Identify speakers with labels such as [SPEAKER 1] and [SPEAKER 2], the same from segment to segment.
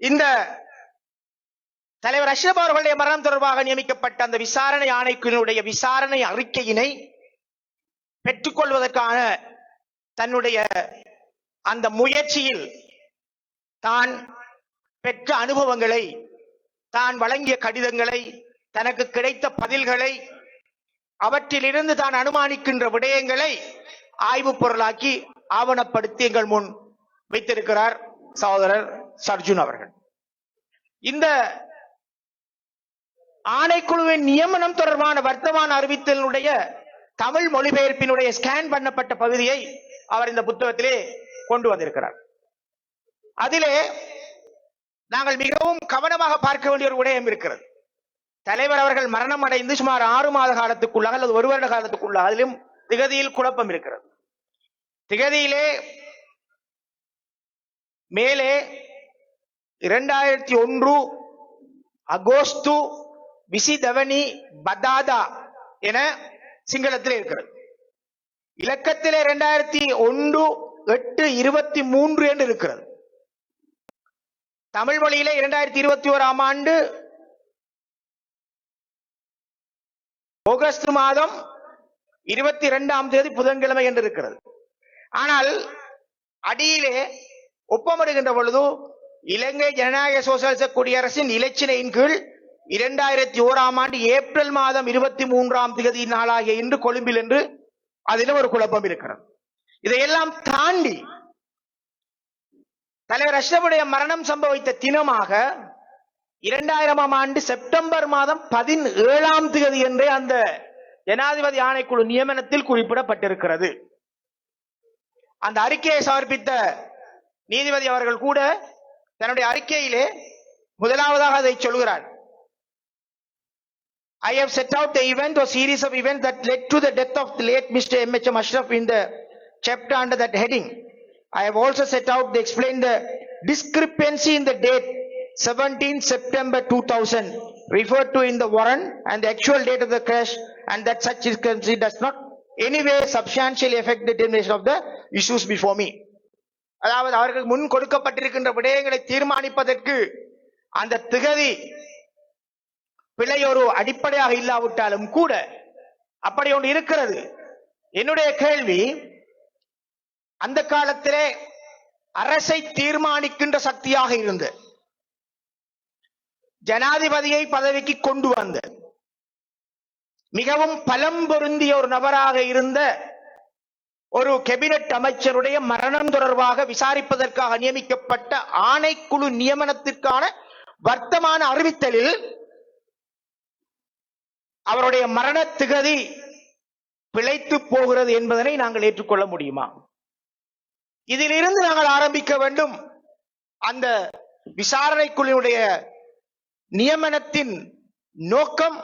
[SPEAKER 1] இந்த தலைவர் அஷ்ரப் அவர்களுடைய மரணம் தொடர்பாக நியமிக்கப்பட்ட அந்த விசாரணை ஆணைக்குழுடைய விசாரணை அறிக்கையினை பெற்றுக்கொள்வதற்கான தன்னுடைய அந்த முயற்சியில் தான் பெற்ற அனுபவங்களை தான் வழங்கிய கடிதங்களை தனக்கு கிடைத்த பதில்களை அவற்றிலிருந்து தான் அனுமானிக்கின்ற விடயங்களை ஆய்வுப் பொருளாக்கி ஆவணப்படுத்தி எங்கள் முன் வைத்திருக்கிறார் சகோதரர் சர்ஜுன் அவர்கள். இந்த ஆணைக்குழுவின் நியமனம் தொடர்பான வர்த்தமான அறிவித்தலுடைய தமிழ் மொழிபெயர்ப்பினுடைய ஸ்கேன் பண்ணப்பட்ட பகுதியை அவர் இந்த புத்தகத்திலே கொண்டு வந்திருக்கிறார். அதிலே நாங்கள் மிகவும் கவனமாக பார்க்க வேண்டிய ஒரு விடயம் இருக்கிறது. தலைவர் அவர்கள் மரணம் அடைந்து சுமார் ஆறு மாத காலத்துக்குள்ளாக அல்லது ஒரு வருட காலத்துக்குள்ளாக அதிலும் திகதியில் குழப்பம் இருக்கிறது. திகதியிலே மேலே இரண்டாயிரத்தி ஒன்று அகோஸ்து விசிதவனி பதாதா என சிங்களத்தில் இருக்கிறது. இலக்கத்தில் இரண்டாயிரத்தி ஒன்று எட்டு இருபத்தி மூன்று என்று இருக்கிறது. தமிழ் மொழியில இரண்டாயிரத்தி இருபத்தி ஓராம் ஆண்டு ஆகஸ்ட் மாதம் இருபத்தி இரண்டாம் தேதி புதன்கிழமை என்று இருக்கிறது. ஆனால் அடியிலே ஒப்பமிடுகின்ற பொழுது இலங்கை ஜனநாயக சோசியலிச குடியரசின் இலச்சினையின் கீழ் இரண்டாயிரத்தி ஓராம் ஆண்டு ஏப்ரல் மாதம் இருபத்தி மூன்றாம் தேதி நாளாகிய இன்று கொழும்பில் என்று அதிலும் ஒரு குழப்பம் இருக்கிறது. இதையெல்லாம் தாண்டி தலைவர் அஷ்ரஃபுடைய மரணம் சம்பவித்த தினமாக இரண்டாயிரமாம் ஆண்டு செப்டம்பர் மாதம் பதினேழாம் தேதி என்றே அந்த ஜனாதிபதி ஆணைக்குழு நியமனத்தில் குறிப்பிடப்பட்டிருக்கிறது. அந்த அறிக்கையை சமர்ப்பித்த நீதிபதி அவர்கள் கூட தன்னுடைய அறிக்கையிலே முதலாவதாக அதை சொல்கிறார் I have set out the event or series of events that led to the death of the late Mr. M.H.M. Ashraf in the chapter under that heading. I have also set out to explain the discrepancy in the date 17 September 2000 referred to in the warrant and the actual date of the crash and that such discrepancy does not anyway substantially affect the determination of the issues before me. அதாவது அவர்கள் முன் கொடுக்கப்பட்டிருக்கின்ற விடயங்களை தீர்மானிப்பதற்கு அந்த திகதி பிழை ஒரு அடிப்படையாக இல்லாவிட்டாலும் கூட அப்படி ஒன்று இருக்கிறது. என்னுடைய கேள்வி அந்த காலத்திலே அரசை தீர்மானிக்கின்ற சக்தியாக இருந்த ஜனாதிபதியை பதவிக்கு கொண்டு வந்த மிகவும் பலம் பொருந்திய ஒரு நபராக இருந்த ஒரு கேபினட் அமைச்சருடைய மரணம் தொடர்பாக விசாரிப்பதற்காக நியமிக்கப்பட்ட ஆணைக்குழு நியமனத்திற்கான வர்த்தமான அறிவித்தலில் அவருடைய மரண திகதி பிழைத்து போகிறது என்பதனை நாங்கள் ஏற்றுக்கொள்ள முடியுமா? இதிலிருந்து நாங்கள் ஆரம்பிக்க வேண்டும். அந்த விசாரணை குழுவுடைய நியமனத்தின் நோக்கம்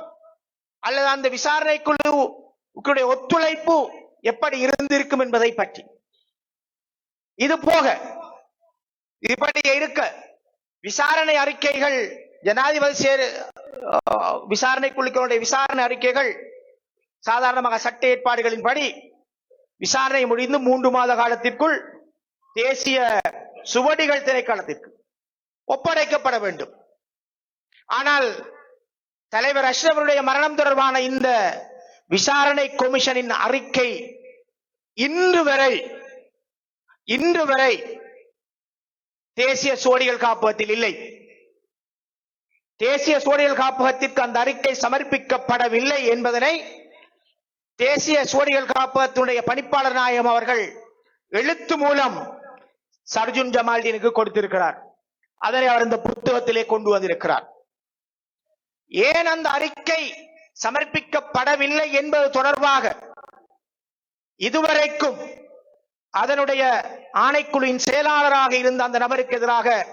[SPEAKER 1] அல்லது அந்த விசாரணை குழுவுடைய ஒத்துழைப்பு எப்படி இருந்திருக்கும் என்பதை பற்றி. இது போக இப்படி இருக்க விசாரணை அறிக்கைகள் ஜனாதிபதி சேர் விசாரணை குழுக்களுடைய விசாரணை அறிக்கைகள் சாதாரணமாக சட்ட ஏற்பாடுகளின்படி விசாரணை முடிந்து மூன்று மாத காலத்திற்குள் தேசிய சுவடிகள் திணைக்களத்திற்கு ஒப்படைக்கப்பட வேண்டும். ஆனால் தலைவர் அஷ்ரவருடைய மரணம் தொடர்பான இந்த விசாரணை கமிஷனின் அறிக்கை இன்று வரை இன்று வரை தேசிய சோழிகள் காப்பகத்தில் இல்லை. தேசிய சோழிகள் காப்பகத்திற்கு அந்த அறிக்கை சமர்ப்பிக்கப்படவில்லை என்பதனை தேசிய சோழிகள் காப்பகத்தினுடைய பணிப்பாளர் நாயகம் அவர்கள் எழுத்து மூலம் சர்ஜுன் ஜமால்தீனுக்கு கொடுத்திருக்கிறார். அதனை அவர் இந்த புத்தகத்திலே கொண்டு வந்திருக்கிறார். ஏன் அந்த அறிக்கை சமர்ப்பிக்கப்படவில்லை என்பது தொடர்பாக இதுவரைக்கும் அதனுடைய ஆணைக்குழுவின் செயலாளராக இருந்த அந்த நபருக்கு எதிராக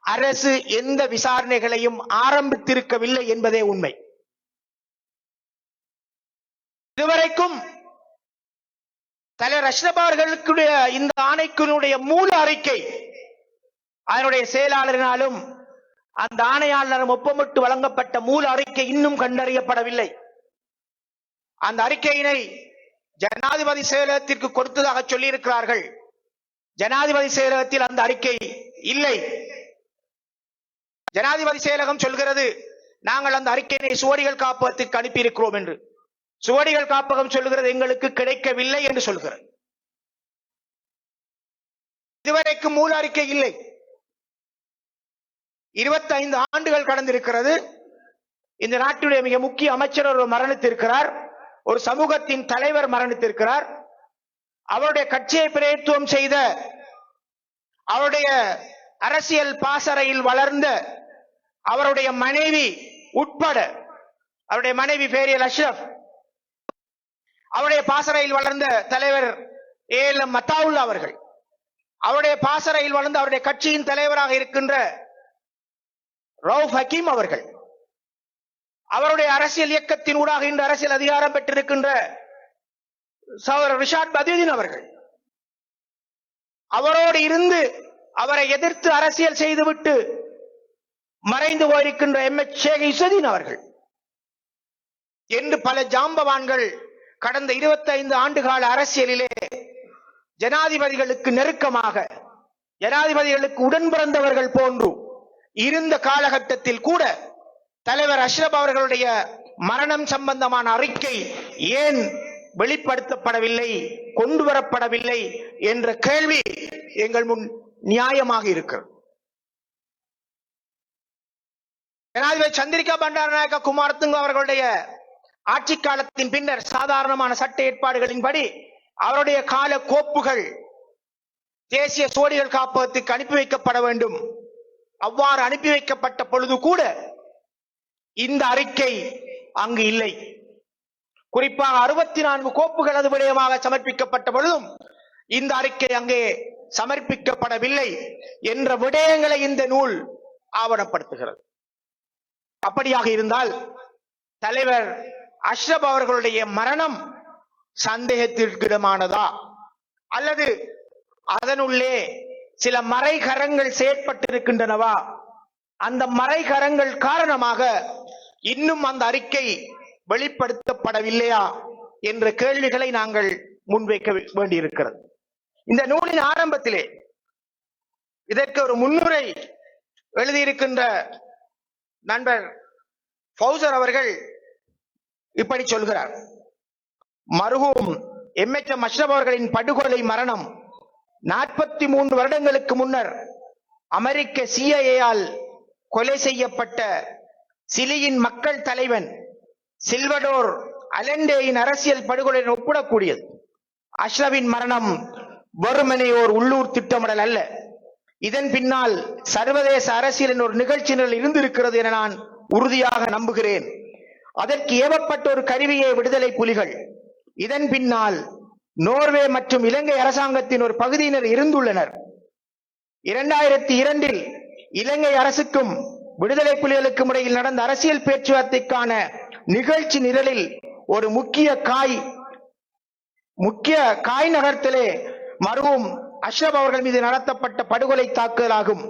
[SPEAKER 1] அரசு எந்த விசாரணைகளையும் ஆரம்பித்திருக்கவில்லை என்பதே உண்மை. இதுவரைக்கும் தலைவர் அஷ்ரப் இந்த ஆணைக்குழுடைய மூல அறிக்கை அதனுடைய செயலாளரினாலும் அந்த ஆணையாளரும் ஒப்பமிட்டு வழங்கப்பட்ட மூல அறிக்கை இன்னும் கண்டறியப்படவில்லை. அந்த அறிக்கையினை ஜனாதிபதி செயலகத்திற்கு கொடுத்ததாக சொல்லியிருக்கிறார்கள். ஜனாதிபதி செயலகத்தில் அந்த அறிக்கை இல்லை. ஜனாதிபதி செயலகம் சொல்கிறது நாங்கள் அந்த அறிக்கையினை சுவடிகள் காப்பகத்திற்கு அனுப்பியிருக்கிறோம் என்று. சுவடிகள் காப்பகம் சொல்கிறது எங்களுக்கு கிடைக்கவில்லை என்று சொல்கிறது. இதுவரைக்கும் மூல அறிக்கை இல்லை. இருபத்தைந்து ஆண்டுகள் கடந்திருக்கிறது. இந்த நாட்டுடைய மிக முக்கிய அமைச்சர் ஒரு மரணித்திருக்கிறார். ஒரு சமூகத்தின் தலைவர் மரணித்திருக்கிறார். அவருடைய கட்சியை பிரதித்துவம் செய்த அவருடைய அரசியல் பாசறையில் வளர்ந்த அவருடைய மனைவி உட்பட அவருடைய மனைவி பேரியல் அஷ்ரப் அவருடைய பாசறையில் வளர்ந்த தலைவர் ஏ எல் எம் மத்தாவுல்லா அவர்கள் அவருடைய பாசறையில் வளர்ந்து அவருடைய கட்சியின் தலைவராக இருக்கின்ற ரவுஃப் ஹக்கீம் அவர்கள். அவருடைய அரசியல் இயக்கத்தின் ஊடாக இன்று அரசியல் அதிகாரம் பெற்றிருக்கின்ற சகோதரர் ரிஷாட் பதியுதீன் அவர்கள். அவரோடு இருந்து அவரை எதிர்த்து அரசியல் செய்துவிட்டு மறைந்து போயிருக்கின்ற எம். எச். ஷேக் இசுதீன் அவர்கள். என்று பல ஜாம்பவான்கள் கடந்த 25 ஆண்டுகால அரசியலிலே ஜனாதிபதிகளுக்கு நெருக்கமாக ஜனாதிபதிகளுக்கு உடன் பிறந்தவர்கள் போன்றும் இருந்த காலகட்டத்தில் கூட தலைவர் அஷ்ரப் அவர்களுடைய மரணம் சம்பந்தமான அறிக்கை ஏன் வெளிப்படுத்தப்படவில்லை கொண்டு வரப்படவில்லை என்ற கேள்வி எங்கள் முன் நியாயமாக இருக்கிறது. ஜனாதிபதி சந்திரிகா பண்டாரநாயக்க குமாரத்துங்க அவர்களுடைய ஆட்சி காலத்தின் பின்னர் சாதாரணமான சட்ட ஏற்பாடுகளின்படி அவருடைய கால கோப்புகள் தேசிய சோடிகள் காப்பகத்துக்கு அனுப்பி வைக்கப்பட வேண்டும். அவ்வாறு அனுப்பி வைக்கப்பட்ட பொழுது கூட இந்த அறிக்கை அங்கு இல்லை. குறிப்பாக அறுபத்தி நான்கு கோப்புகள் அது விடயமாக சமர்ப்பிக்கப்பட்ட பொழுதும் இந்த அறிக்கை அங்கே சமர்ப்பிக்கப்படவில்லை என்ற விடயங்களை இந்த நூல் ஆவணப்படுத்துகிறது. அப்படியாக இருந்தால் தலைவர் அஷ்ரப் அவர்களுடைய மரணம் சந்தேகத்திற்கிடமானதா? அல்லது அதனுள்ளே சில மறைகரங்கள் செயற்பட்டிருக்கின்றனவா? அந்த மறைகரங்கள் காரணமாக இன்னும் அந்த அறிக்கை வெளிப்படுத்தப்படவில்லையா? என்ற கேள்விகளை நாங்கள் முன்வைக்க வேண்டியிருக்கிறது. இந்த நூலின் ஆரம்பத்திலே இதற்கு ஒரு முன்னுரை எழுதியிருக்கின்ற நண்பர் ஃபௌசர் அவர்கள் இப்படி சொல்கிறார். மருகும் எம்எச்எம் அஷ்ரப் அவர்களின் படுகொலை மரணம் நாற்பத்தி மூன்று வருடங்களுக்கு முன்னர் அமெரிக்க சிஐஏயால் கொலை செய்யப்பட்ட சிலியின் மக்கள் தலைவன் சில்வடோர் அலண்டேயின் அரசியல் படுகொலையுடன் ஒப்பிடக்கூடியது. அஷ்ரவின் மரணம் வெறுமனே ஓர் உள்ளூர் திட்டமிடல் அல்ல. இதன் பின்னால் சர்வதேச அரசியலின் ஒரு நிகழ்ச்சி நிரல் இருந்திருக்கிறது என நான் உறுதியாக நம்புகிறேன். அதற்கு ஏவப்பட்ட ஒரு கருவியே விடுதலை புலிகள். இதன் பின்னால் நோர்வே மற்றும் இலங்கை அரசாங்கத்தின் ஒரு பகுதியினர் இருந்துள்ளனர். இரண்டாயிரத்தி இரண்டில் இலங்கை அரசுக்கும் விடுதலை புலிகளுக்கும் இடையில் நடந்த அரசியல் பேச்சுவார்த்தைக்கான நிகழ்ச்சி நிரலில் ஒரு முக்கிய காய் முக்கிய காய் நகரத்திலே மருவும் அஷ்ரப் அவர்கள் மீது நடத்தப்பட்ட படுகொலை தாக்குதலாகும்.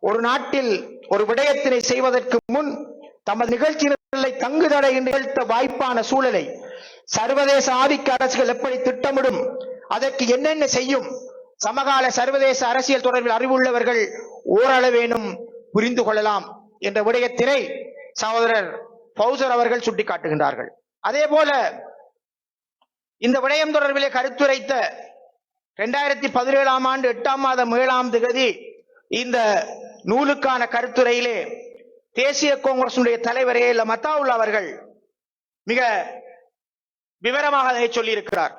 [SPEAKER 1] ஒரு நாட்டில் ஒரு விடயத்தினை செய்வதற்கு முன் தமது நிகழ்ச்சி நிரலை தங்குதடை நிகழ்த்த வாய்ப்பான சூழலை சர்வதேச ஆதிக்க அரசுகள் எப்படி திட்டமிடும்? அதற்கு என்னென்ன செய்யும்? சமகால சர்வதேச அரசியல் தொடர்பில் அறிவுள்ளவர்கள் ஓரளவேனும் புரிந்து கொள்ளலாம் என்ற விடயத்தினை சகோதரர் பௌசர் அவர்கள் சுட்டிக்காட்டுகின்றார்கள். அதே போல இந்த விடயம் தொடர்பிலே கருத்துரைத்த இரண்டாயிரத்தி பதினேழாம் ஆண்டு எட்டாம் மாதம் ஏழாம் திகதி இந்த நூலுக்கான கருத்துரையிலே தேசிய காங்கிரசுடைய தலைவர் ஏ மத்தாவுல்லா அவர்கள் மிக விவரமாக அதை சொல்லியிருக்கிறார்.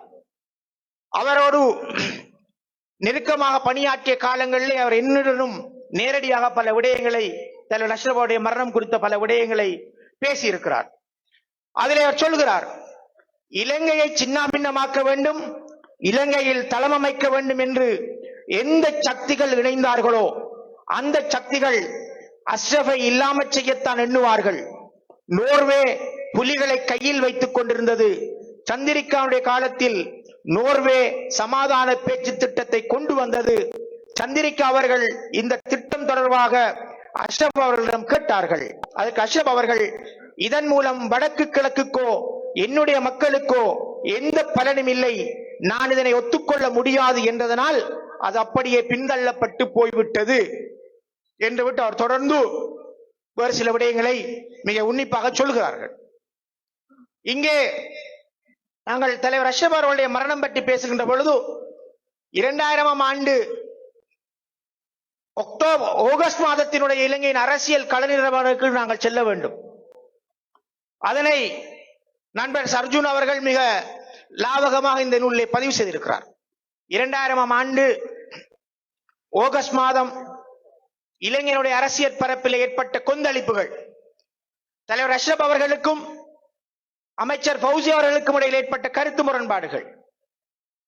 [SPEAKER 1] அவரோடு நெருக்கமாக பணியாற்றிய காலங்களிலே அவர் என்னுடனும் நேரடியாக பல விடயங்களை தலைவர் அஷ்ரபாவுடைய மரணம் குறித்த பல விடயங்களை பேசியிருக்கிறார். அதிலே அவர் சொல்கிறார் இலங்கையை சின்னாபின்னமாக்க வேண்டும் இலங்கையில் தளமமைக்க வேண்டும் என்று எந்த சக்திகள் இணைந்தார்களோ அந்த சக்திகள் அஷ்ரஃபை இல்லாமல் செய்யத்தான் எண்ணுவார்கள். நோர்வே புலிகளை கையில் வைத்துக் கொண்டிருந்தது சந்திரிக்காவுடைய காலத்தில் நோர்வே சமாதான பேச்சு திட்டத்தை கொண்டு வந்தது. சந்திரிக்கா அவர்கள் இந்த திட்டம் தொடர்பாக அஷ்ரப் அவர்களிடம் கேட்டார்கள். அதற்கு அஷ்ரப் அவர்கள் இதன் மூலம் வடக்கு கிழக்குக்கோ என்னுடைய மக்களுக்கோ எந்த பலனும் இல்லை. நான் இதனை ஒத்துக்கொள்ள முடியாது என்றதனால் அது அப்படியே பின்தள்ளப்பட்டு போய்விட்டது. என்று விட்டு அவர் தொடர்ந்து வேறு சில விடயங்களை மிக உன்னிப்பாக சொல்கிறார்கள். இங்கே நாங்கள் தலைவர் அஷ்ரப் அவர்களுடைய மரணம் பற்றி பேசுகின்ற பொழுது இரண்டாயிரமாம் ஆண்டு அக்டோபர் ஆகஸ்ட் மாதத்தினுடைய இலங்கையின் அரசியல் களநிலவரங்களுக்கு நாங்கள் செல்ல வேண்டும். அதனை நண்பர் சர்ஜுன் அவர்கள் மிக லாவகமாக இந்த நூலிலே பதிவு செய்திருக்கிறார். இரண்டாயிரமாம் ஆண்டு ஆகஸ்ட் மாதம் இளைஞனுடைய அரசியல் பரப்பில் ஏற்பட்ட கொந்தளிப்புகள் தலைவர் அஷ்ரப் அவர்களுக்கும் அமைச்சர் பௌசி அவர்களுக்கும் இடையில் ஏற்பட்ட கருத்து முரண்பாடுகள்.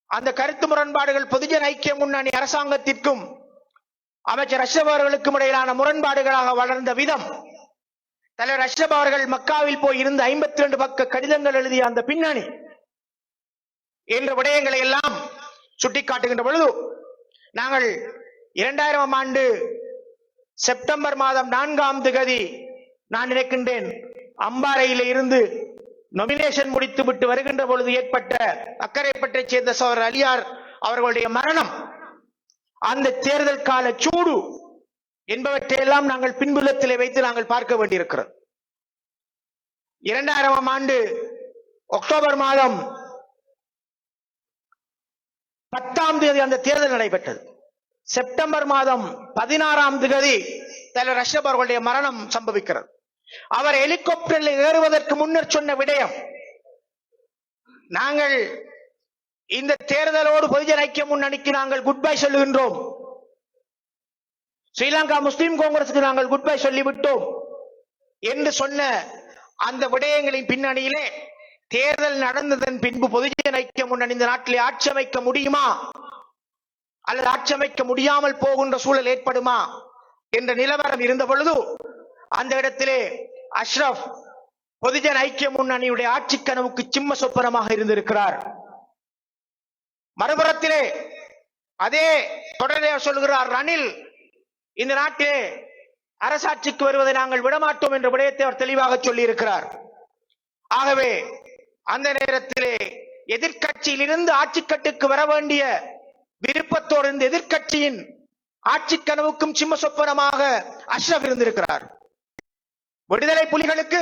[SPEAKER 1] அந்த கருத்து முரண்பாடுகள் பொதுஜன ஐக்கிய முன்னணி அரசாங்கத்திற்கும் அமைச்சர் அஷ்ரப் அவர்களுக்கும் இடையிலான முரண்பாடுகளாக வளர்ந்த விதம். தலைவர் அஷ்ரப் அவர்கள் மக்காவில் போய் இருந்து ஐம்பத்தி ரெண்டு பக்க கடிதங்கள் எழுதிய அந்த பின்னணி என்ற விடயங்களை எல்லாம் சுட்டிக்காட்டுகின்ற பொழுது நாங்கள் இரண்டாயிரம் ஆண்டு செப்டம்பர் மாதம் நான்காம் திகதி நான் நினைக்கின்றேன் அம்பாறையில இருந்து நொமினேஷன் முடித்து விட்டு வருகின்ற பொழுது ஏற்பட்ட அக்கரைப்பற்றைச் சேர்ந்த சோதரர் அலியார் அவர்களுடைய மரணம் அந்த தேர்தல் கால சூடு என்பவற்றையெல்லாம் நாங்கள் பின்புலத்திலே வைத்து நாங்கள் பார்க்க வேண்டியிருக்கிறோம் இரண்டாயிரமாம் ஆண்டு அக்டோபர் மாதம் பத்தாம் தேதி அந்த தேர்தல் நடைபெற்றது. செப்டம்பர் மாதம் பதினாறாம் தேதி தலைவர் அஷ்ரப் அவர்களுடைய மரணம் சம்பவிக்கிறது. அவர் ஹெலிகாப்டரில் ஏறுவதற்கு முன்னர் சொன்ன விடயம் நாங்கள் இந்த தேர்தலோடு பொதுஜன ஐக்கிய முன்னணிக்கு நாங்கள் குட் பை சொல்லுகின்றோம். ஸ்ரீலங்கா முஸ்லிம் காங்கிரசுக்கு நாங்கள் குட் பை சொல்லிவிட்டோம் என்று சொன்ன அந்த விடயங்களின் பின்னணியிலே தேர்தல் நடந்ததன் பின்பு பொதுஜன ஐக்கிய முன்னணி இந்த நாட்டிலே ஆட்சி அமைக்க முடியுமா? அல்லது ஆட்சி அமைக்க முடியாமல் போகின்ற சூழல் ஏற்படுமா? என்ற நிலவரம் இருந்த பொழுது அந்த இடத்திலே அஷ்ரப் பொதுஜன ஐக்கிய முன்னணியுடைய ஆட்சி கனவுக்கு சிம்ம சொப்பனமாக இருந்திருக்கிறார். மறுபுறத்திலே அதே தொடரே சொல்கிறார் ரணில் இந்த நாட்டிலே அரசாட்சிக்கு வருவதை நாங்கள் விடமாட்டோம் என்ற விடயத்தை அவர் தெளிவாக சொல்லி இருக்கிறார் ஆகவே அந்த நேரத்திலே எதிர்க்கட்சியில் இருந்து ஆட்சிக்கட்டுக்கு வர வேண்டிய விருப்பத்தோடு இருந்து எதிர்க்கட்சியின் ஆட்சி கனவுக்கும் சிம்ம சொப்பனமாக அஷ்ரப் இருந்திருக்கிறார். விடுதலை புலிகளுக்கு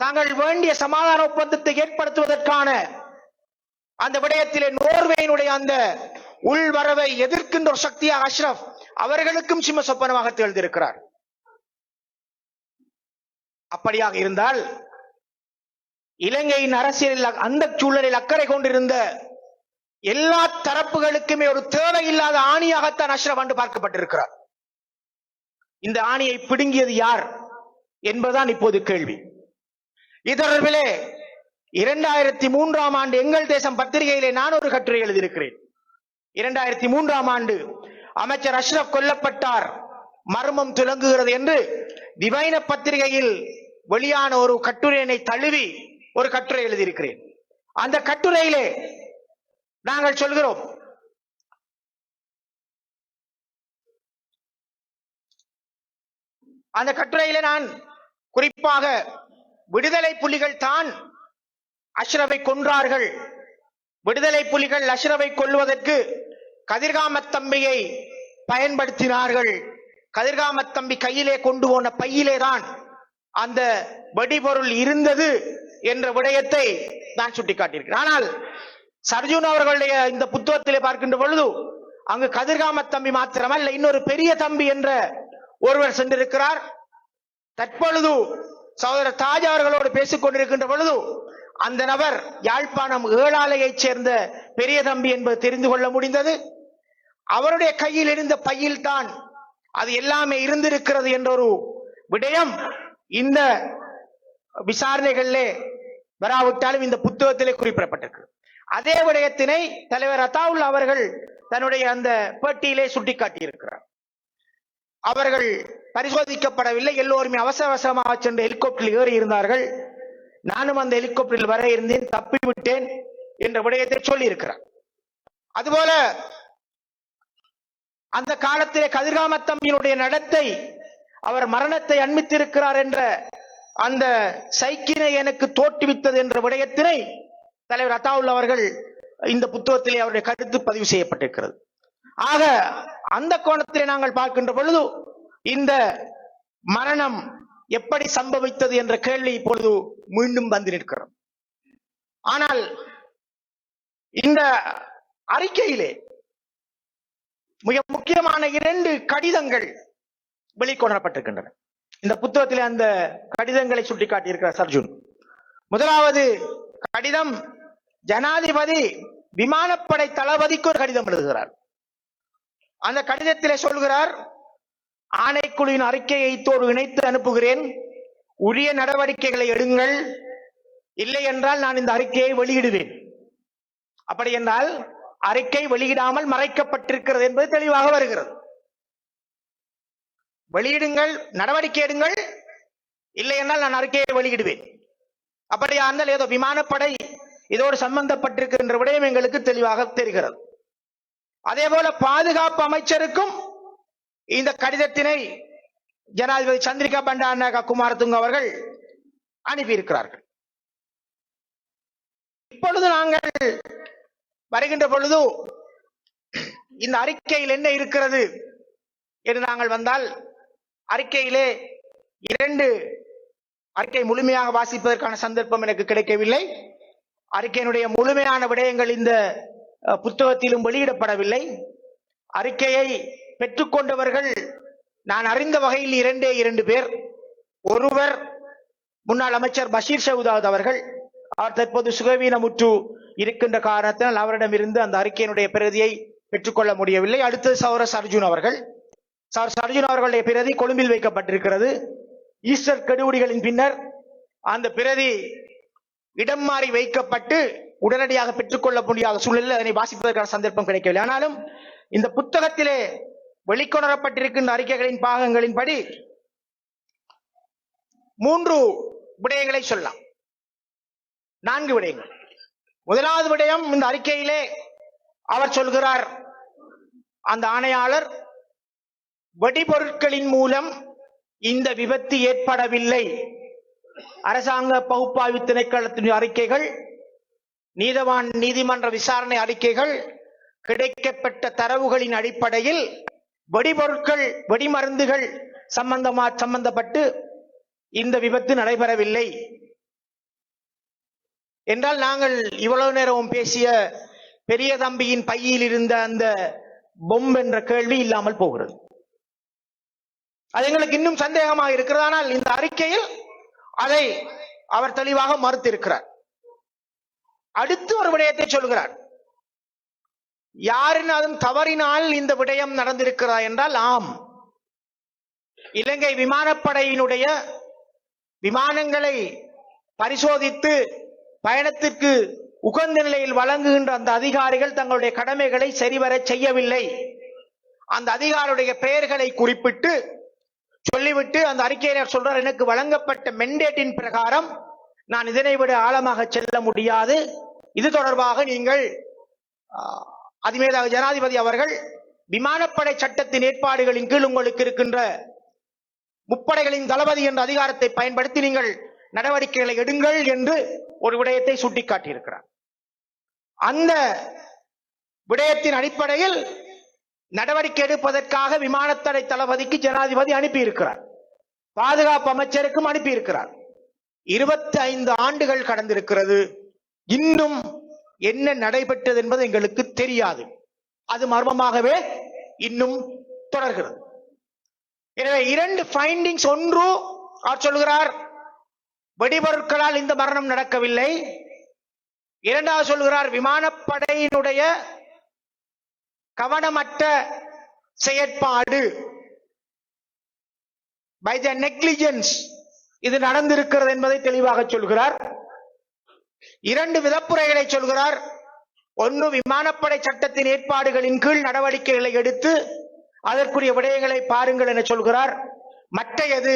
[SPEAKER 1] தாங்கள் வேண்டிய சமாதான ஒப்பந்தத்தை ஏற்படுத்துவதற்கான அந்த விடயத்திலே நோர்வேயினுடைய அந்த உள்வரவை எதிர்க்கின்ற ஒரு சக்தியாக அஷ்ரப் அவர்களுக்கும் சிம்ம சொப்பனமாக திகழ்ந்திருக்கிறார். அப்படியாக இருந்தால் இலங்கையின் அரசியலில் அந்த சூழலில் அக்கறை கொண்டிருந்த எல்லா தரப்புகளுக்குமே ஒரு தேவையில்லாத ஆணியாகத்தான் அஷ்ரப் என்று பார்க்கப்பட்டிருக்கிறார். இந்த ஆணியை பிடுங்கியது யார்? என்பதுதான் இப்போது கேள்வி. இது இரண்டாயிரத்தி மூன்றாம் ஆண்டு எங்கள் தேசம் பத்திரிகையிலே நான் ஒரு கட்டுரை எழுதியிருக்கிறேன். இரண்டாயிரத்தி மூன்றாம் ஆண்டு அமைச்சர் அஷ்ரப் கொல்லப்பட்டார் மர்மம் துலங்குகிறது என்று திவைன பத்திரிகையில் வெளியான ஒரு கட்டுரையினை தழுவி ஒரு கட்டுரை எழுதியிருக்கிறேன். அந்த கட்டுரையிலே நாங்கள் சொல்கிறோம் அந்த கட்டுரையிலே நான் குறிப்பாக விடுதலை புலிகள் தான் அஷ்ரவை கொன்றார்கள். விடுதலை புலிகள் அஷ்ரவை கொள்வதற்கு கதிர்காமத் தம்பியை பயன்படுத்தினார்கள். கதிர்காமத் தம்பி கையிலே கொண்டு போன பையிலே தான் அந்த வெடிபொருள் இருந்தது என்ற விடயத்தை நான் சுட்டிக்காட்டியிருக்கிறேன். ஆனால் சர்ஜுன் அவர்களுடைய இந்த புத்தகத்திலே பார்க்கின்ற பொழுது அங்கு கதிர்காமத் தம்பி மாத்திரமல்ல இன்னொரு பெரிய தம்பி என்ற ஒருவர் சென்றிருக்கிறார். தற்பொழுது சகோதரர் தாஜா அவர்களோடு பேசிக் கொண்டிருக்கின்ற பொழுது அந்த நபர் யாழ்ப்பாணம் ஏழாலையைச் சேர்ந்த பெரிய தம்பி என்பது தெரிந்து கொள்ள முடிந்தது. அவருடைய கையில் இருந்த பையில் தான் அது எல்லாமே இருந்திருக்கிறது என்ற ஒரு விடயம் இந்த விசாரணைகளிலே வராவிட்டாலும் இந்த புத்தகத்திலே குறிப்பிடப்பட்டிருக்கு. அதே விடயத்தினை தலைவர் அத்தாவுல் அவர்கள் தன்னுடைய அந்த பேட்டியிலே சுட்டிக்காட்டியிருக்கிறார். அவர்கள் பரிசோதிக்கப்படவில்லை. எல்லோருமே அவசர அவசரமாக சென்று ஹெலிகாப்டரில் ஏறி இருந்தார்கள். நானும் அந்த ஹெலிகாப்டரில் வர இருந்தேன் தப்பி விட்டேன் என்ற விடயத்தை சொல்லி இருக்கிறார் அதுபோல அந்த காலத்திலே கதிர்காமத்தம்பியினுடைய நடத்தை அவர் மரணத்தை அண்மித்திருக்கிறார் என்ற அந்த சைக்கினை எனக்கு தோற்றுவித்தது என்ற விடயத்தினை தலைவர் அத்தாவுல் அவர்கள் இந்த புத்தகத்திலே அவருடைய கருத்து பதிவு செய்யப்பட்டிருக்கிறது. ஆக அந்த கோணத்திலே நாங்கள் பார்க்கின்ற பொழுது இந்த மரணம் எப்படி சம்பவித்தது என்ற கேள்வி இப்பொழுது மீண்டும் வந்து நிற்கிறோம் ஆனால் இந்த அறிக்கையிலே மிக முக்கியமான இரண்டு கடிதங்கள் வெளிக்கொணரப்பட்டிருக்கின்றன. இந்த புத்தகத்திலே அந்த கடிதங்களை சுட்டிக்காட்டியிருக்கிறார் சர்ஜுன். முதலாவது கடிதம் ஜனாதிபதி விமானப்படை தளபதிக்கு ஒரு கடிதம் எழுதுகிறார். அந்த கடிதத்திலே சொல்கிறார் ஆணைக்குழுவின் அறிக்கையை இத்தோடு இணைத்து அனுப்புகிறேன். உரிய நடவடிக்கைகளை எடுங்கள். இல்லை என்றால் நான் இந்த அறிக்கையை வெளியிடுவேன். அப்படி என்றால் அறிக்கை வெளியிடாமல் மறைக்கப்பட்டிருக்கிறது என்பது தெளிவாக வருகிறது. வெளியிடுங்கள் நடவடிக்கை எடுங்கள். இல்லை என்றால் நான் அறிக்கையை வெளியிடுவேன். அப்படியா இருந்தால் ஏதோ விமானப்படை இதோடு சம்பந்தப்பட்டிருக்கின்ற விடயம் எங்களுக்கு தெளிவாக தெரிகிறது. அதே போல பாதுகாப்பு அமைச்சருக்கும் இந்த கடிதத்தினை ஜனாதிபதி சந்திரிகா பண்டாரநாயகா குமாரதுங்க அவர்கள் அனுப்பியிருக்கிறார்கள். இப்பொழுது நாங்கள் வருகின்ற பொழுது இந்த அறிக்கையில் என்ன இருக்கிறது என்று நாங்கள் வந்தால் அறிக்கையிலே இரண்டு அறிக்கை முழுமையாக வாசிப்பதற்கான சந்தர்ப்பம் எனக்கு கிடைக்கவில்லை. அறிக்கையினுடைய முழுமையான விடயங்கள் இந்த புத்தகத்திலும் வெளியிடப்படவில்லை. அறிக்கையை பெற்றுக்கொண்டவர்கள் நான் அறிந்த வகையில் இரண்டே இரண்டு பேர். ஒருவர் முன்னாள் அமைச்சர் பஷீர் சவுதாத் அவர்கள் அவர் தற்போது சுகவீனமுற்று இருக்கின்ற காரணத்தினால் அவரிடமிருந்து அந்த அறிக்கையினுடைய பிரதியை பெற்றுக்கொள்ள முடியவில்லை. அடுத்தது சௌரஸ் அர்ஜுன் அவர்கள். சௌரஸ் அர்ஜுன் அவர்களுடைய பிரதி கொழும்பில் வைக்கப்பட்டிருக்கிறது. ஈஸ்டர் கெடுபிடிகளின் பின்னர் அந்த பிரதி இடம் மாறி வைக்கப்பட்டு உடனடியாக பெற்றுக்கொள்ள முடியாத சூழலில் அதனை வாசிப்பதற்கான சந்தர்ப்பம் கிடைக்கவில்லை. ஆனாலும் இந்த புத்தகத்திலே வெளிக்கொணரப்பட்டிருக்கின்ற அறிக்கைகளின் பாகங்களின்படி மூன்று விடயங்களை சொல்லலாம். நான்கு விடயங்கள். முதலாவது விடயம் இந்த அறிக்கையிலே அவர் சொல்கிறார் அந்த ஆணையாளர் வெடிபொருட்களின் மூலம் இந்த விபத்து ஏற்படவில்லை. அரசாங்க பகுப்பாய்வு திணைக்களத்தின் அறிக்கைகள் நீதவான் நீதிமன்ற விசாரணை அறிக்கைகள் கிடைக்கப்பட்ட தரவுகளின் அடிப்படையில் வெடிபொருட்கள் வெடிமருந்துகள் சம்பந்தமா சம்பந்தப்பட்டு இந்த விபத்து நடைபெறவில்லை. என்றால் நாங்கள் இவ்வளவு நேரமும் பேசிய பெரிய தம்பியின் பையில் இருந்த அந்த பொம் என்ற கேள்வி இல்லாமல் போகிறது. அது எங்களுக்கு இன்னும் சந்தேகமாக இருக்கிறது. ஆனால் இந்த அறிக்கையில் அதை அவர் தெளிவாக மறுத்திருக்கிறார். அடுத்து ஒரு விடயத்தை சொல்கிறார் யாரினாலும் தவறினால் இந்த விடயம் நடந்திருக்கிறதா என்றால் ஆம். இலங்கை விமானப்படையினுடைய விமானங்களை பரிசோதித்து பயணத்திற்கு உகந்த நிலையில் வழங்குகின்ற அந்த அதிகாரிகள் தங்களுடைய கடமைகளை சரிவர செய்யவில்லை. அந்த அதிகாரியுடைய பெயர்களை குறிப்பிட்டு சொல்லிவிட்டு அந்த அறிக்கையினர் சொல்றார் எனக்கு வழங்கப்பட்ட மெண்டேட்டின் பிரகாரம் நான் இதனை விட ஆழமாக செல்ல முடியாது. இது தொடர்பாக நீங்கள் ஆஹ், அதிமேதாக ஜனாதிபதி அவர்கள் விமானப்படை சட்டத்தின் ஏற்பாடுகளின் கீழ் உங்களுக்கு இருக்கின்ற முப்படைகளின் தளபதி என்ற அதிகாரத்தை பயன்படுத்தி நீங்கள் நடவடிக்கைகளை எடுங்கள் என்று ஒரு விடயத்தை சுட்டிக்காட்டியிருக்கிறார். அந்த விடயத்தின் அடிப்படையில் நடவடிக்கை எடுப்பதற்காக விமானத்தடை தளபதிக்கு ஜனாதிபதி அனுப்பியிருக்கிறார். பாதுகாப்பு அமைச்சருக்கும் அனுப்பியிருக்கிறார். இருபத்தி ஐந்து ஆண்டுகள் கடந்திருக்கிறது. இன்னும் என்ன நடைபெற்றது என்பது எங்களுக்கு தெரியாது. அது மர்மமாகவே இன்னும் தொடர்கிறது. எனவே இரண்டு ஃபைண்டிங்ஸ் ஒன்று அவர் சொல்கிறார் வெடிபொருட்களால் இந்த மரணம் நடக்கவில்லை. இரண்டாவது சொல்கிறார் விமானப்படையினுடைய கவனமற்ற செயற்பாடு. பை த நெக்லிஜென்ஸ் இது நடந்திருக்கிறது என்பதை தெளிவாக சொல்கிறார். இரண்டு விதப்புரைகளை சொல்கிறார். ஒன்று விமானப்படை சட்டத்தின் ஏற்பாடுகளின் கீழ் நடவடிக்கைகளை எடுத்து அதற்குரிய விடயங்களை பாருங்கள் என சொல்கிறார். மற்றையது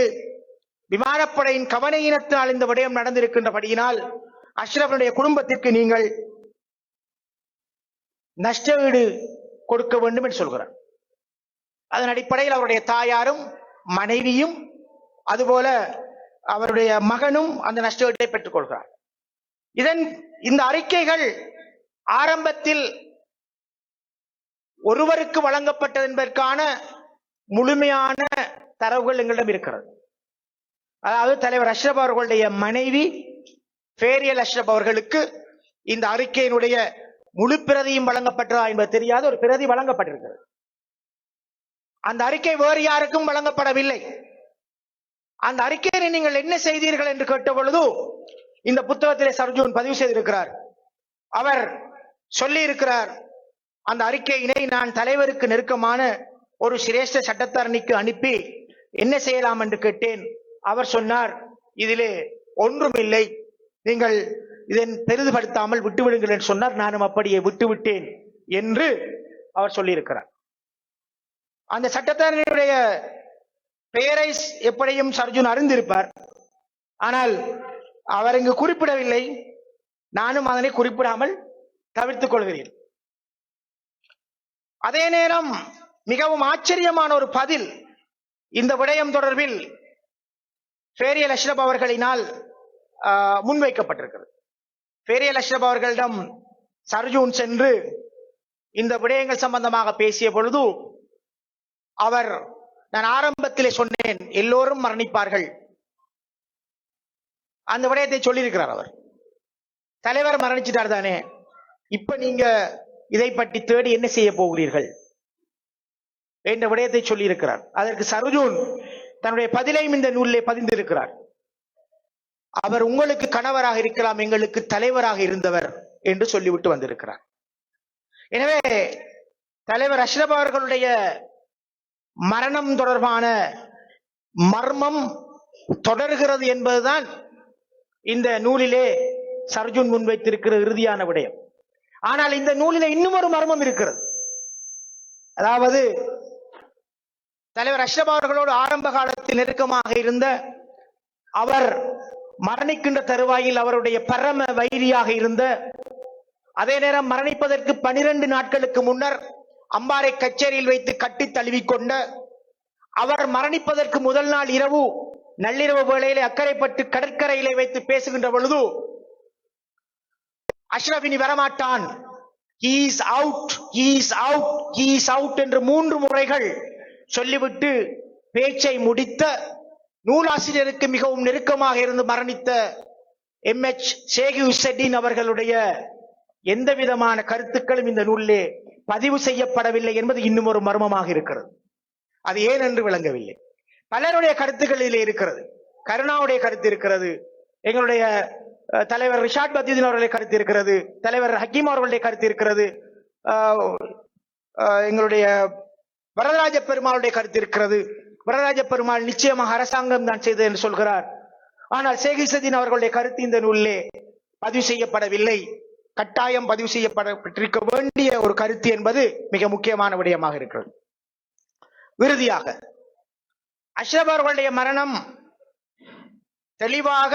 [SPEAKER 1] விமானப்படையின் கவனையினத்தினால் இந்த விடயம் நடந்திருக்கின்றபடியினால் அஷ்ரஃபனுடைய குடும்பத்திற்கு நீங்கள் நஷ்டஈடு கொடுக்க வேண்டும் என்று சொல்கிறார். அதன் அடிப்படையில் அவருடைய தாயாரும் மனைவியும் அதுபோல அவருடைய மகனும் அந்த நஷ்டஈட்டை பெற்றுக் கொள்கிறார். இதன் இந்த அறிக்கைகள் ஆரம்பத்தில் ஒருவருக்கு வழங்கப்பட்டது என்பதற்கான முழுமையான தரவுகள் எங்களிடம் இருக்கிறது. அதாவது தலைவர் அஷ்ரப் அவர்களுடைய மனைவி ஃபேரியல் அஷ்ரப் அவர்களுக்கு இந்த அறிக்கையினுடைய முழு பிரதியும் வழங்கப்பட்டதா என்பது தெரியாத ஒரு பிரதி வழங்கப்பட்டிருக்கிறது. அந்த அறிக்கை வேறு யாருக்கும் வழங்கப்படவில்லை. அந்த அறிக்கையை நீங்கள் என்ன செய்தீர்கள் என்று கேட்ட பொழுது இந்த புத்தகத்திலே சர்ஜூன் பதிவு செய்திருக்கிறார். அவர் சொல்லி இருக்கிறார் அந்த அறிக்கையினை நான் தலைவருக்கு நெருக்கமான ஒரு சிரேஷ்ட சட்டத்தரணிக்கு அனுப்பி என்ன செய்யலாம் என்று கேட்டேன். அவர் சொன்னார் இதிலே ஒன்றுமில்லை. நீங்கள் இதன் பெரிதுபடுத்தாமல் விட்டுவிடுங்கள் என்று சொன்னார். நானும் அப்படியே விட்டுவிட்டேன் என்று அவர் சொல்லியிருக்கிறார். அந்த சட்டத்தரணியுடைய பெயரை எப்படியும் சர்ஜுன் அறிந்திருப்பார். ஆனால் அவர் இங்கு குறிப்பிடவில்லை. நானும் அதனை குறிப்பிடாமல் தவிர்த்துக் கொள்கிறேன். அதே நேரம் மிகவும் ஆச்சரியமான ஒரு பதில் இந்த விடயம் தொடர்பில் ஃபேரியல் அஷ்ரப் அவர்களினால் ஆஹ், முன்வைக்கப்பட்டிருக்கிறது. ஃபேரியல் அஷ்ரப் அவர்களிடம் சர்ஜூன் சென்று இந்த விடயங்கள் சம்பந்தமாக பேசிய பொழுது அவர் நான் ஆரம்பத்திலே சொன்னேன் எல்லோரும் மரணிப்பார்கள். அந்த விடயத்தை சொல்லியிருக்கிறார் அவர். தலைவர் மரணிச்சிட்டார் தானே. இப்ப நீங்க இதை பற்றி தேடி என்ன செய்ய போகிறீர்கள்? என்ற விடயத்தை சொல்லியிருக்கிறார். அதற்கு சரோஜூன் தன்னுடைய பதிலையும் இந்த நூலிலே பதிந்திருக்கிறார். அவர் உங்களுக்கு கணவராக இருக்கலாம் எங்களுக்கு தலைவராக இருந்தவர் என்று சொல்லிவிட்டு வந்திருக்கிறார். எனவே தலைவர் அஷ்ரப் அவர்களுடைய மரணம் தொடர்பான மர்மம் தொடர்கிறது என்பதுதான் இந்த நூலிலே சர்ஜுன் முன்வைத்திருக்கிற இறுதியான விடயம். ஆனால் இந்த நூலில இன்னும் ஒரு மர்மம் இருக்கிறது. அதாவது தலைவர் அஷ்ரப் அவர்களோடு ஆரம்ப காலத்தில் நெருக்கமாக இருந்த அவர் மரணிக்கின்ற தருவாயில் அவருடைய பரம வைரியாக இருந்த அதே நேரம் மரணிப்பதற்கு பனிரெண்டு நாட்களுக்கு முன்னர் அம்பாறை கச்சேரியில் வைத்து கட்டி தழுவிக்கொண்ட அவர் மரணிப்பதற்கு முதல் நாள் இரவு நள்ளிரவு வேளையிலே அக்கறைப்பட்டு கடற்கரையிலே வைத்து பேசுகின்ற பொழுது அஷ்ரப் இனி வரமாட்டான். He's out is out is out என்று மூன்று முறைகள் சொல்லிவிட்டு பேச்சை முடித்த நூலாசிரியருக்கு மிகவும் நெருக்கமாக இருந்து மரணித்த எம் எச் ஷேகி உசெட்டின் அவர்களுடைய எந்த விதமான கருத்துக்களும் இந்த நூலிலே பதிவு செய்யப்படவில்லை என்பது இன்னும் ஒரு மர்மமாக இருக்கிறது. அது ஏன் என்று விளங்கவில்லை. பலருடைய கருத்துக்களில் இருக்கிறது. கருணாவுடைய கருத்து இருக்கிறது. எங்களுடைய தலைவர் ரிஷாட் பத்தீதின் அவர்களுடைய கருத்து இருக்கிறது. தலைவர் ஹக்கீம் அவர்களுடைய கருத்து இருக்கிறது. எங்களுடைய வரதராஜ பெருமாளுடைய கருத்து இருக்கிறது. வரதராஜ பெருமாள் நிச்சயமாக அரசாங்கம் தான் செய்தது என்று சொல்கிறார். ஆனால் சேகிசதீன் அவர்களுடைய கருத்து இந்த நூலிலே பதிவு செய்யப்படவில்லை. கட்டாயம் பதிவு செய்யப்பட்டிருக்க வேண்டிய ஒரு கருத்து என்பது மிக முக்கியமான விடயமாக இருக்கிறது. இறுதியாக அஷ்ரப் அவர்களுடைய மரணம் தெளிவாக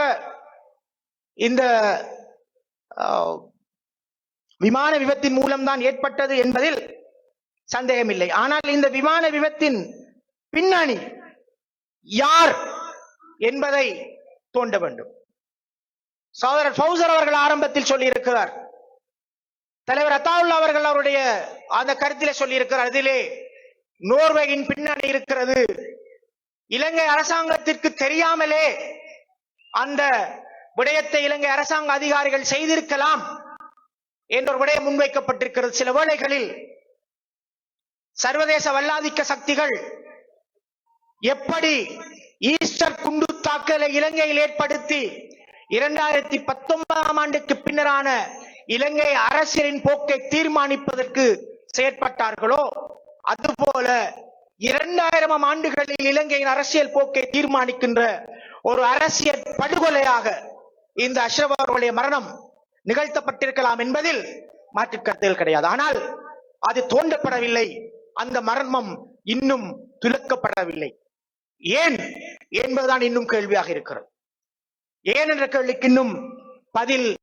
[SPEAKER 1] இந்த ஆஹ், விமான விபத்தின் மூலம்தான் ஏற்பட்டது என்பதில் சந்தேகமில்லை. ஆனால் இந்த விமான விபத்தின் பின்னணி யார் என்பதை தோண்ட வேண்டும். சோதரர் பௌசர் அவர்கள் ஆரம்பத்தில் சொல்லியிருக்கிறார். தலைவர் அத்தாவுல்லா அவர்கள் அவருடைய அந்த கருத்திலே சொல்லியிருக்கிறார். அதிலே நோர்வேயின் பின்னணி இருக்கிறது இலங்கை அரசாங்கத்திற்கு தெரியாமலே அந்த விடயத்தை இலங்கை அரசாங்க அதிகாரிகள் செய்திருக்கலாம் என்ற ஒரு விடயம் முன்வைக்கப்பட்டிருக்கிறது. சில வேளைகளில் சர்வதேச வல்லாதிக்க சக்திகள் எப்படி ஈஸ்டர் குண்டு தாக்கலை இலங்கையில் ஏற்படுத்தி இரண்டாயிரத்தி பத்தொன்பதாம் ஆண்டுக்கு பின்னரான இலங்கை அரசியலின் போக்கை தீர்மானிப்பதற்கு செயற்பட்டார்களோ அதுபோல இரண்டாயிரம் ஆண்டுகளில் இலங்கையின் அரசியல் போக்கை தீர்மானிக்கின்ற ஒரு அரசியல் படுகொலையாக இந்த அஷ்ரப் அவர்களுடைய மரணம் நிகழ்த்தப்பட்டிருக்கலாம் என்பதில் மாற்று கருத்துகள் கிடையாது. ஆனால் அது தோண்டப்படவில்லை அந்த மர்மம் இன்னும் துலக்கப்படவில்லை. ஏன்? என்பதுதான் இன்னும் கேள்வியாக இருக்கிறது. ஏன் என்ற கேள்விக்கு இன்னும் பதில்